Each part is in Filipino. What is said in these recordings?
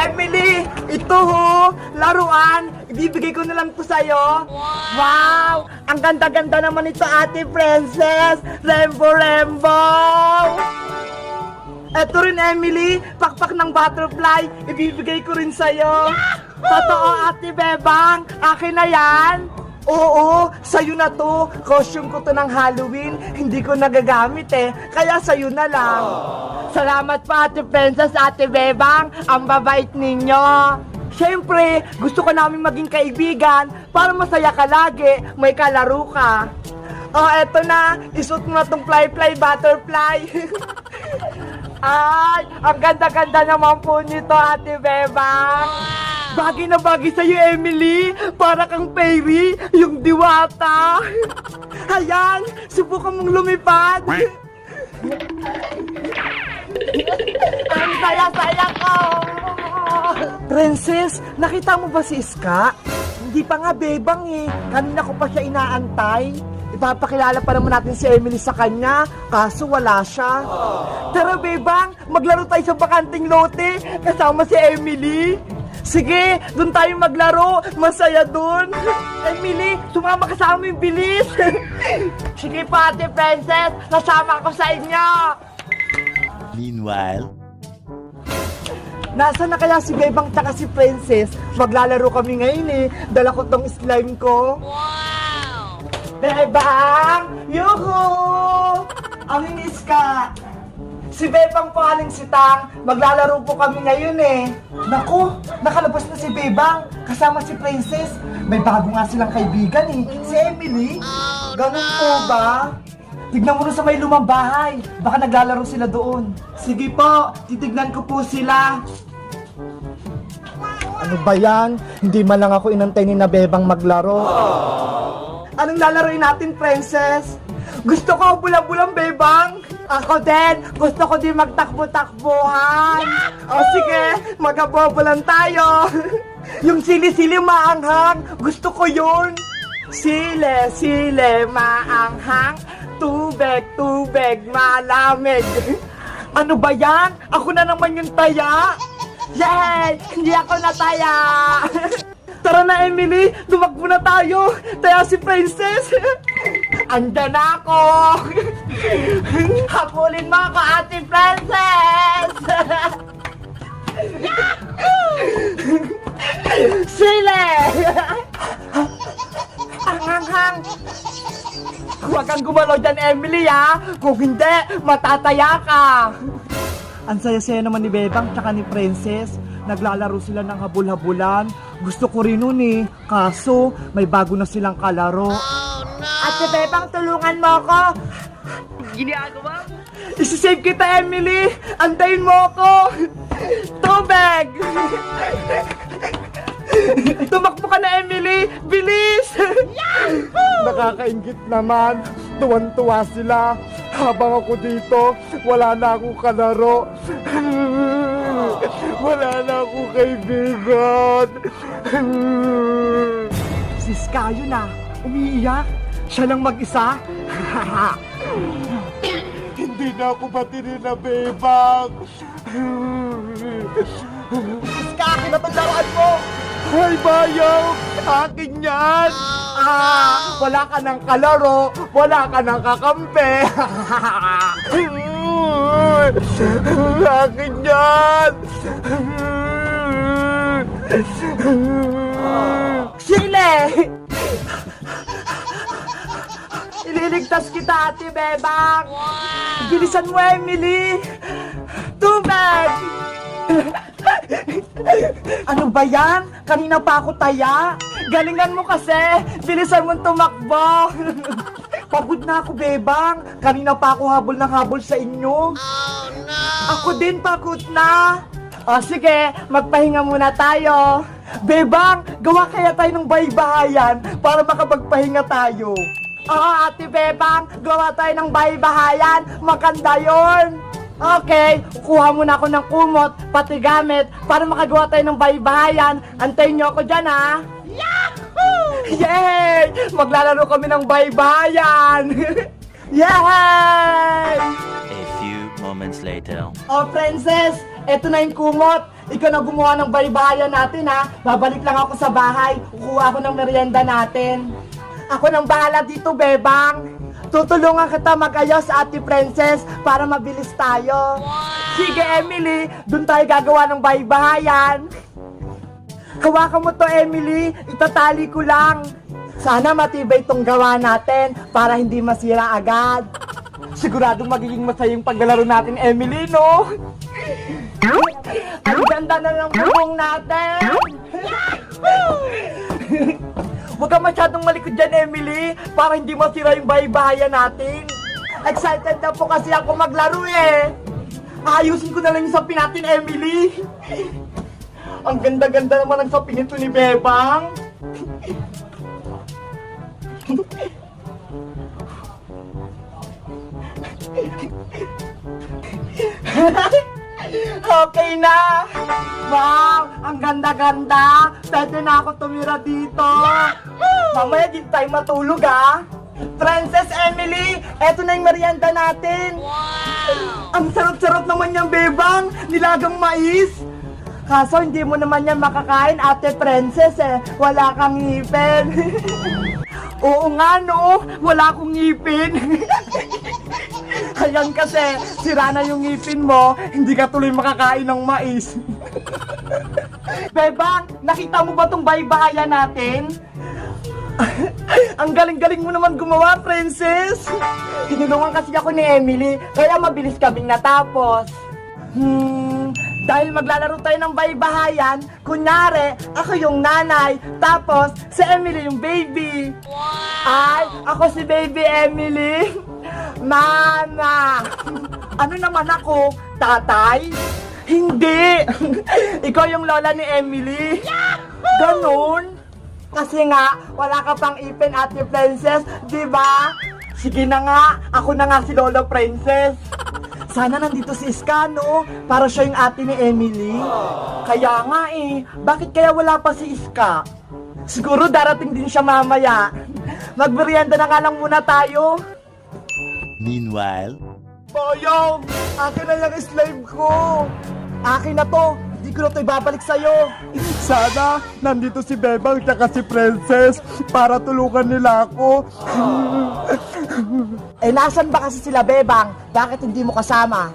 Emily, ito ho, laruan. Ibibigay ko na lang to sa'yo. Wow! Ang ganda-ganda naman ito, ate princess. Rembo, Rembo! Eto rin, Emily, pakpak ng butterfly. Ibibigay ko rin sa'yo. Totoo, ate Bebang. Akin na yan. Oo, sa'yo na to. Costume ko to ng Halloween. Hindi ko nagagamit eh. Kaya sa'yo na lang. Salamat pa, ate Princess, ate Bebang. Ang babait ninyo. Siyempre, gusto ko namin maging kaibigan para masaya ka lagi. May kalaro ka. Oh, eto na. Isuot mo na tong fly-fly butterfly. Ay, ang ganda-ganda naman po nito, Ate Bebang. Bagay na bagay sa'yo, Emily. Para kang fairy, yung diwata. Ayan, subukan mong lumipad. ang saya-saya ko. Princess, nakita mo ba si Iska? Hindi pa nga bebang eh. Kanina ko pa siya inaantay. Ipapakilala pa naman natin si Emily sa kanya, kaso wala siya. Tara bebang, maglaro tayo sa bakanting lote kasama si Emily. Sige, doon tayo maglaro. Masaya doon. Emily, sumama ka sa amin, bilis. Sige pa, ate princess. Nasama ko sa inyo. Meanwhile, Nasaan na kaya si Bebang tsaka si Princess? Maglalaro kami ngayon eh. Dala ko tong slime ko. Wow! Bebang! Yuhu! Ang inis ka! Si Bebang po aling sitang, maglalaro po kami ngayon eh. Naku, nakalabas na si Bebang, kasama si Princess. May bago nga silang kaibigan eh, si Emily. Ganun po ba? Tignan mo na sa may lumang bahay, baka naglalaro sila doon. Sige po, titignan ko po sila. Ano ba yan? Hindi man lang ako inantay ni na Bebang maglaro. Anong lalaroin natin, princess? Gusto ko bulang-bulang, Bebang. Ako din. Gusto ko din magtakbo-takbuhan. O sige, magabobolan tayo. Yung sili-sili maanghang, gusto ko yun. Sile, sile, maanghang. Tubig, tubig, malamig. Ano ba yan? Ako na naman yung taya. Yay! Hindi ako nataya! Tara na, Emily! Tumakbo na tayo! Taya si Princess! Andyan na ako! Habulin mo ako, Ate Princess! Sile! Ang hanghang! Huwag kang gumalaw dyan, Emily, ha? Kung hindi, matataya ka! Ang saya-saya naman ni Bebang tsaka ni Princess. Naglalaro sila ng habul-habulan. Gusto ko rin nun eh. Kaso, may bago na silang kalaro. Ate Bebang, tulungan mo ako. Ginagawa? Isisave kita, Emily. Antayin mo ako. Tubig! Tumakbo ka na, Emily! Bilis! Nakakaingit naman. Tuwan-tuwa sila. Habang ako dito, wala na akong kalaro. Wala na akong kaibigan. Si Skayo na, umiiyak. Siya lang mag-isa. Hindi na ako batinin na bebang. Ska, akin na itong laruan mo! Hoy, bayaw! Akin yan! ah, wala ka ng kalaro, wala ka ng kakampi! Akin yan! Sile! Ililigtas kita, Ate Bebang! Bilisan mo, Emily! Tubig! ano ba yan? Kanina pa ako taya. Galingan mo kasi. Bilisan mo tumakbo. Pagod na ako, Bebang. Kanina pa ako habol ng habol sa inyo. Ako din pagod na. O sige, magpahinga muna tayo. Bebang, gawa kaya tayo ng baybahayan para makapagpahinga tayo. Oo, Ate Bebang, gawa tayo ng baybahayan. Maganda yon. Okay, kuha muna ako ng kumot, pati gamit, para makagawa tayo ng baybahayan. Antayin niyo ako dyan, ha? Yahoo! Yay! Maglalaro kami ng baybahayan! Yay! a few moments later. Oh, princess, eto na yung kumot. ikaw na gumawa ng baybayan natin ha. Babalik lang ako sa bahay. Kukuha ako ng merienda natin. Ako nang bahala dito, Bebang. Tutulungan kita mag-ayos, Ate Princess, para mabilis tayo. Sige, Emily. Doon tayo gagawa ng baybayan. Hawakan mo to, Emily. Itatali ko lang. Sana matibay itong gawa natin para hindi masira agad. Siguradong magiging masaya yung paglalaro natin, Emily, no? Ang ganda na ng bubong natin! Huwag ka masyadong malikod dyan, Emily, para hindi masira yung bahay-bahayan natin. Excited na po kasi ako maglaro eh. Ayusin ko na lang yung sapi natin, Emily. Ang ganda-ganda naman ng sapi nito ni Bebang. Okay na! Wow! Ang ganda-ganda! Pwede na ako tumira dito! Mamaya di tayo matulog ah! Princess Emily, eto na yung merienda natin! Ang sarap-sarap naman yung bebang! Nilagang mais! Kaso hindi mo naman yan makakain, ate princess eh. Wala kang ngipin. Oo nga no, wala akong ngipin. Ayan kasi, sira na yung ngipin mo, hindi ka tuloy makakain ng mais. Bebang, nakita mo ba tong baybayan natin? Ang galing-galing mo naman gumawa, princess! Tinulungan kasi ako ni Emily, kaya mabilis kaming natapos. Hmm, dahil maglalaro tayo ng baybahayan, kunyari, ako yung nanay, tapos si Emily yung baby. Ay, ako si baby Emily. Mama! Ano naman ako? Tatay? Hindi! Ikaw yung lola ni Emily. Ganon? Kasi nga, wala ka pang ipin, Ate Princess, di ba? Sige na nga, ako na nga si Lola Princess. Sana nandito si Iska, no? Para siya yung ate ni Emily. Kaya nga eh, bakit kaya wala pa si Iska? Siguro darating din siya mamaya. Magmerienda na nga lang muna tayo. Meanwhile, Boyong! Akin na yung slime ko! Akin na to! Hindi ko na to ibabalik sa'yo! Sana nandito si Bebang tsaka si Princess para tulungan nila ako. eh, nasan ba kasi sila, Bebang? Bakit hindi mo kasama?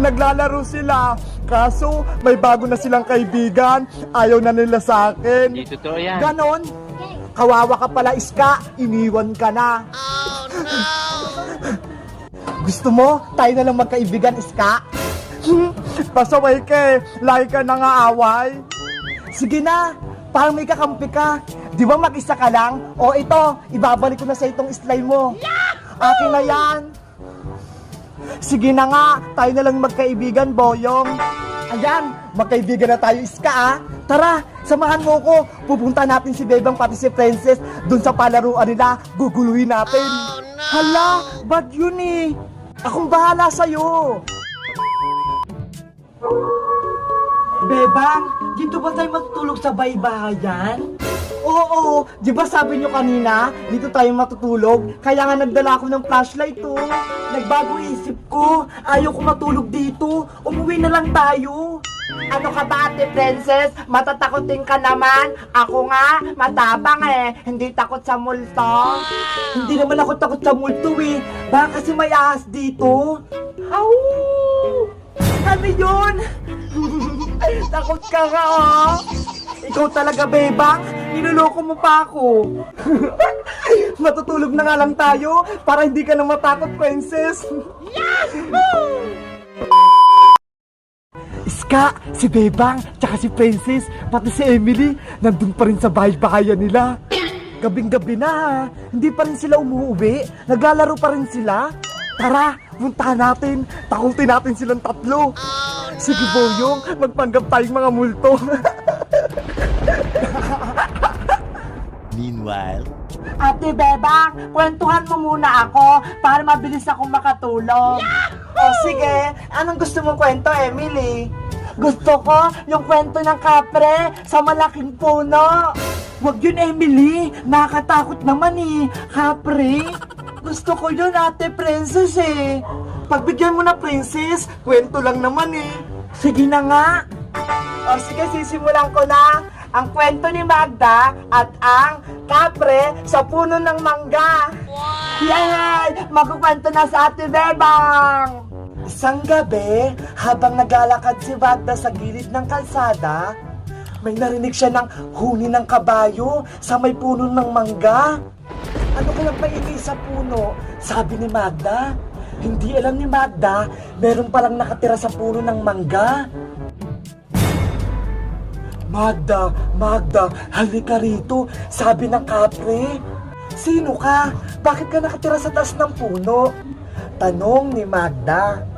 naglalaro sila. Kaso, may bago na silang kaibigan. Ayaw na nila sa akin. Hindi totoo yan. Ganon? Kawawa ka pala, Iska. Iniwan ka na. Gusto mo, tayo na lang magkaibigan, Iska? Pasaway ka eh. Lagi ka nang aaway. Sige na, parang may kakampi ka. Di ba mag-isa ka lang? O ito, ibabalik ko na sa itong slime mo. Akin na yan. Sige na nga, tayo na lang magkaibigan, Boyong. Ayan, magkaibigan na tayo, Iska ah. Tara, samahan mo ko. Pupunta natin si Bebang pati si Princess dun sa palaruan nila. Guguluhin natin. Hala, bad yun eh. Akong bahala sa'yo. Bebang, dito ba tayo matutulog sa baybayan? Oo, di ba sabi nyo kanina, dito tayo matutulog? Kaya nga nagdala ako ng flashlight to. Nagbago isip ko, ayaw ko matulog dito. Umuwi na lang tayo. Ano ka ba, ate princess? Matatakotin ka naman. Ako nga, matabang eh. Hindi takot sa multo. Hindi naman ako takot sa multo eh. Baka kasi may ahas dito. Au! Ano yun? Takot ka nga, oh. Ikaw talaga, bebang. Niloloko mo pa ako. Matutulog na nga lang tayo para hindi ka na matakot, princess. Iska, si Bebang, tsaka si Princess, pati si Emily, nandun pa rin sa bahay-bahayan nila. Gabing-gabi na ha. Hindi pa rin sila umuwi. Naglalaro pa rin sila. Tara, puntahan natin. Takutin natin silang tatlo. Sige, Boyong, magpanggap tayong mga multo. meanwhile, Ate Bebang, kwentuhan mo muna ako para mabilis akong makatulog. O sige, anong gusto mong kwento, Emily? Gusto ko yung kwento ng kapre sa malaking puno. Wag yun, Emily. Nakakatakot naman eh. Kapre. Gusto ko yun, ate princess eh. Pagbigyan mo na princess, kwento lang naman eh. Sige na nga. O sige, sisimulan ko na ang kwento ni Magda at ang kapre sa puno ng mangga. Yay! Magkukwento na sa Ate Bebang! Isang gabi, habang naglalakad si Magda sa gilid ng kalsada, may narinig siya ng huni ng kabayo sa may puno ng mangga. Ano kayang maingay sa puno? Sabi ni Magda. Hindi alam ni Magda, meron palang nakatira sa puno ng mangga. Magda, Magda, halika rito, sabi ng kapre. Sino ka? Bakit ka nakatira sa taas ng puno? Tanong ni Magda.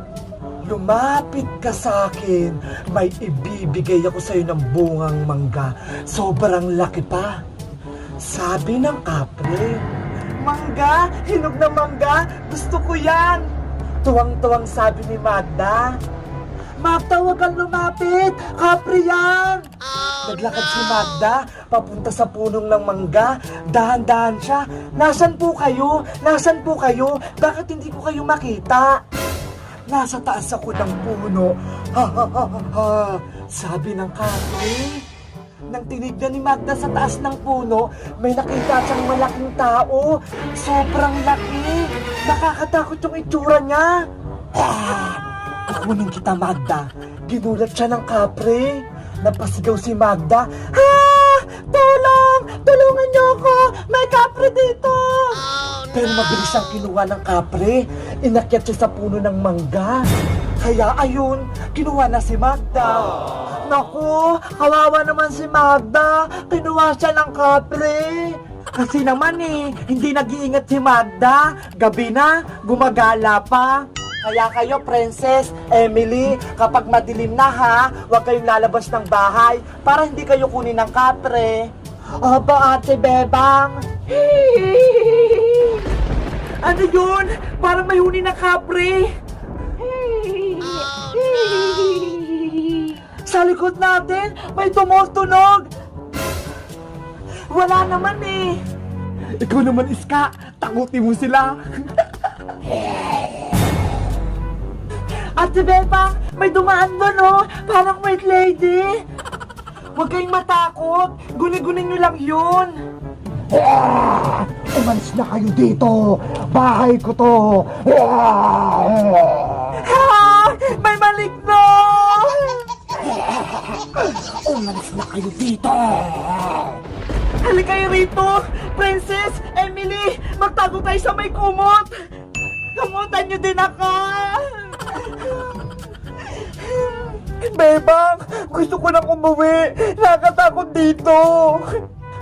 Lumapit ka sa akin, may ibibigay ako sa'yo ng bungang mangga. Sobrang laki pa. Sabi ng kapre. Mangga, hinog na mangga, gusto ko yan. Tuwang-tuwang sabi ni Magda. Magda, huwag kang lumapit! Kapre yan! Naglakad si Magda, papunta sa punong ng mangga. Dahan-dahan siya. Nasaan po kayo? Nasaan po kayo? Bakit hindi ko kayo makita? Nasa taas ako ng puno. Ha ha ha ha ha. Sabi ng kapre. Nang tinignan ni Magda sa taas ng puno, may nakita siyang malaking tao. Sobrang laki. Nakakatakot yung itsura niya. Ah! Kukunin kita, Magda. Ginulat siya ng kapre. Napasigaw si Magda. Ha! Tulong! Tulungan niyo ako! May kapre dito! Pero mabilis siyang kinuha ng kapre. Inakyat siya sa puno ng mangga. Kaya ayun, kinuha na si Magda. Naku, kawawa naman si Magda. Kinuha siya ng kapre. Kasi naman eh, hindi nag-iingat si Magda. Gabi na, gumagala pa. Kaya kayo, Princess, Emily, kapag madilim na ha, huwag kayong lalabas ng bahay para hindi kayo kunin ng kapre. Aba, ate Bebang. ano yun? Parang may huni na kapre. Sa likod natin, may tumutunog. Wala naman eh. Ikaw naman, Iska. Takutin mo sila. Ate Bebang, may dumaan doon oh. Parang white lady. Huwag kayong matakot. Guni-gunin nyo lang yun. Ah! Umalis na kayo dito. Bahay ko to. Ha! May maligno! Umalis na kayo dito. Halika kayo rito! Princess! Emily! Magtago tayo sa may kumot! Kamutan niyo din ako! Bebang! Gusto ko nang umuwi! Nakakatakot dito!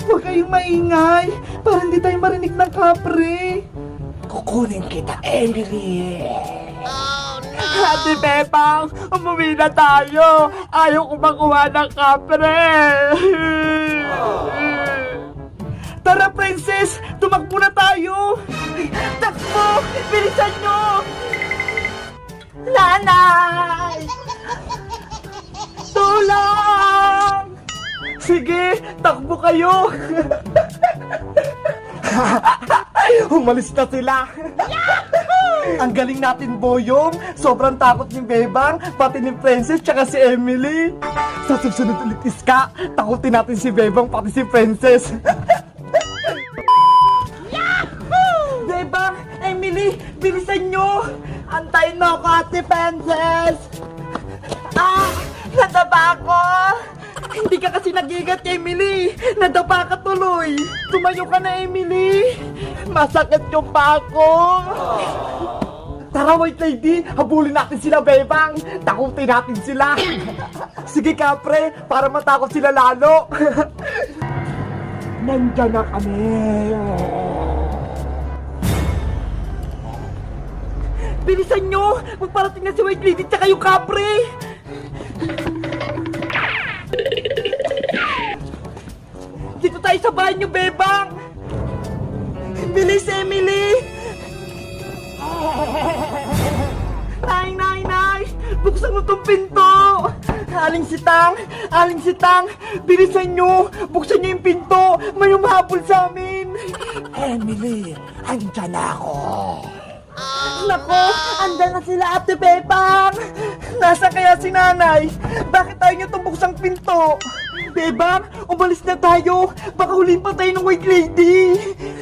Huwag kayong maingay! Para hindi tayo marinig ng kapre! Kukunin kita, Emily! Ate Bebang! Umuwi na tayo! Ayaw ko makuha ng kapre! Tara, Princess! Tumakbo na tayo! Takbo! Bilisan nyo! Nanay! Tulong! Sige, takbo kayo! Umalis na sila! Ang galing natin, Boyong! Sobrang takot ni Bebang, pati ni Princess, tsaka si Emily! Sa susunod ulit, Iska, takutin natin si Bebang, pati si Princess! Bebang! Emily! Bilisan nyo! Antayin mo ako, Ate Princess! Ah! Nadaba ako! Hindi ka kasi nag-iingat, Emily! Nadaba ka tuloy! Tumayo ka na, Emily! Masakit yung pa ako! Tara, White Lady! Habulin natin sila, Bebang! Takutin natin sila! Sige, Kapre! Para matakot sila lalo! Nandyan na kami! Bilisan nyo! Magparating na si White Lady tsaka yung Kapre! Tayo sa bahay niyo, Bebang! Bilis, Emily! Nay, nay, nay! Buksan mo tong pinto! Aling sitang! Aling sitang! Bilisan nyo! Buksan nyo yung pinto! May umahabol sa amin! Emily! Andyan ako! Nako, andyan na sila Ate Bebang! Nasa kaya si nanay? Bakit tayo niyo tumbok pinto? Bebang, umalis na tayo! Baka huling pa tayo ng white lady!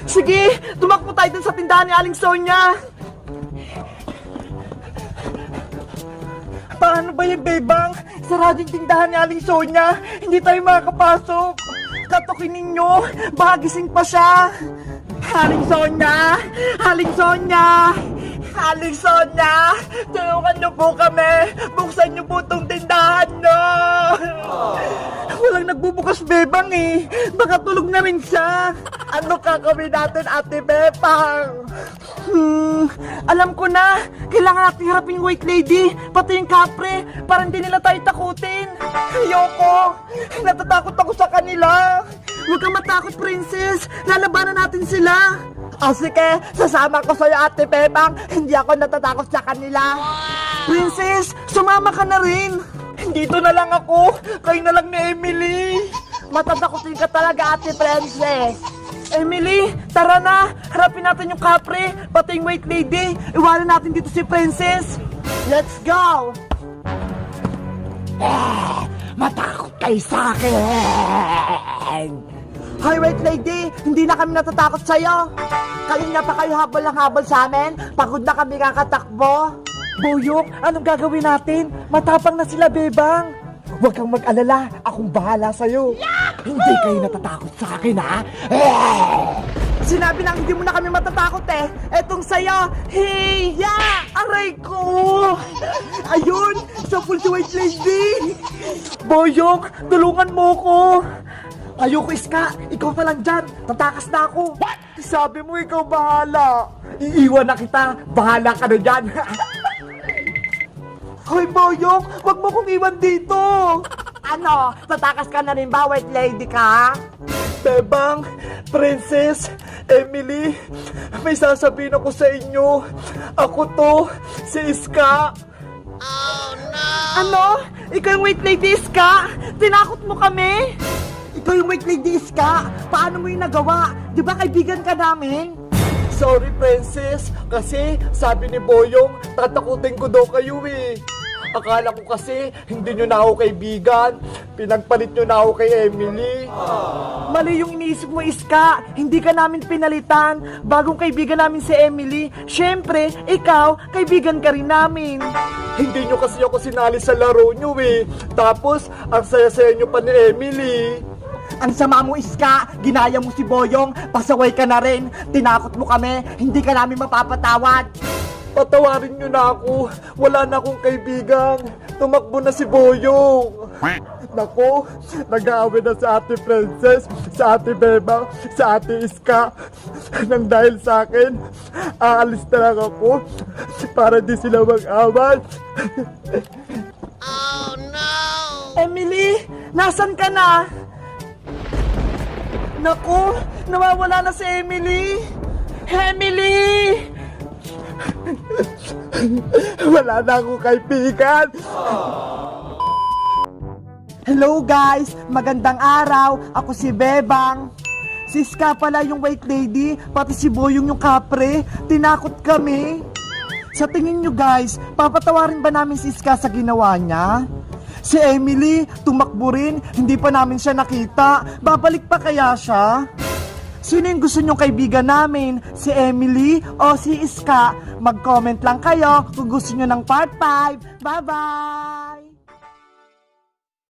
Sige, tumakbo tayo dun sa tindahan ni Aling Sonia! Paano ba yung Bebang? Sarado yung tindahan ni Aling Sonia! Hindi tayo makakapasok! Katukin ninyo! Baka gising pa siya! Aling Sonia! Aling Sonia! Aling Sonia! Tulungan niyo po kami! Buksan niyo po tong Nagbubukas bebang eh! Baka tulog na rin siya! Ano kakawin natin ate Bebang? Hmm, alam ko na! Kailangan natin harapin yung white lady, pati yung kapre, para hindi nila tayo takutin! Ayoko! Natatakot ako sa kanila! Huwag kang matakot, princess! Lalabanan natin sila! O sige, sasama ko sa'yo ate Bebang, hindi ako natatakot sa kanila! Princess, sumama ka na rin! Dito na lang ako, kayo na lang ni Emily! Matatakotin ka talaga ate Princess! Emily, tara na! Harapin natin yung kapre, pati yung white lady. Iwanan natin dito si Princess. Let's go! Eh, matakot kayo sa akin! Hi, white lady! Hindi na kami natatakot sa'yo! Kanina pa kayo habol ng habol sa amin? Pagod na kami kakatakbo! Buyok, anong gagawin natin? Matapang na sila, Bebang! Huwag kang mag-alala, akong bahala sa'yo. Hindi kayo natatakot sa akin, ha? Sinabi na hindi mo na kami matatakot eh. Etong sa'yo, hiya! Aray ko! Ayun, sa full si White Lady! Boyong, tulungan mo ko! Ayoko, Iska! Ikaw na lang dyan! Tatakas na ako! What? Sabi mo ikaw bahala! Iiwan na kita! Bahala ka na dyan! Hoy, Boyong! Huwag mo kong iwan dito! Ano? Tatakas ka na rin ba, white lady ka? Bebang, Princess, Emily, may sasabihin ako sa inyo. Ako to, si Iska. Ano? Ikaw yung white lady Iska? Tinakot mo kami? Ikaw yung white lady Iska? Paano mo yung nagawa? Di ba kaibigan ka namin? Sorry, Princess. Kasi sabi ni Boyong, tatakutin ko daw kayo eh. Akala ko kasi hindi nyo na ako kaibigan. Pinagpalit nyo na ako kay Emily. Mali yung iniisip mo, Iska. Hindi ka namin pinalitan. Bagong kaibigan namin si Emily. Siyempre, ikaw, kaibigan ka rin namin. Hindi nyo kasi ako sinali sa laro nyo eh. Tapos, ang saya-saya nyo pa ni Emily. Ang sama mo, Iska. Ginaya mo si Boyong. Pasaway ka na rin. Tinakot mo kami. Hindi ka namin mapapatawad. Patawarin nyo na ako. Wala na akong kaibigan. Tumakbo na si Boyong. Nako, nag-aaway na sa ate Princess, sa ate Beba, sa ate Iska. Nang dahil sa akin, aalis na lang ako para di sila mag-away. Emily, nasan ka na? Naku, nawawala na si Emily. Emily! Wala na akong kaibigan. Hello guys! Magandang araw! Ako si Bebang. Si Ska pala yung white lady, pati si Boyong yung kapre. Tinakot kami. Sa tingin nyo guys, papatawarin ba namin si Ska sa ginawa niya? Si Emily, tumakbo rin, hindi pa namin siya nakita. Babalik pa kaya siya? Sino yung gusto nyong kaibigan namin? Si Emily o si Iska? Mag-comment lang kayo kung gusto nyo ng part 5. Bye-bye!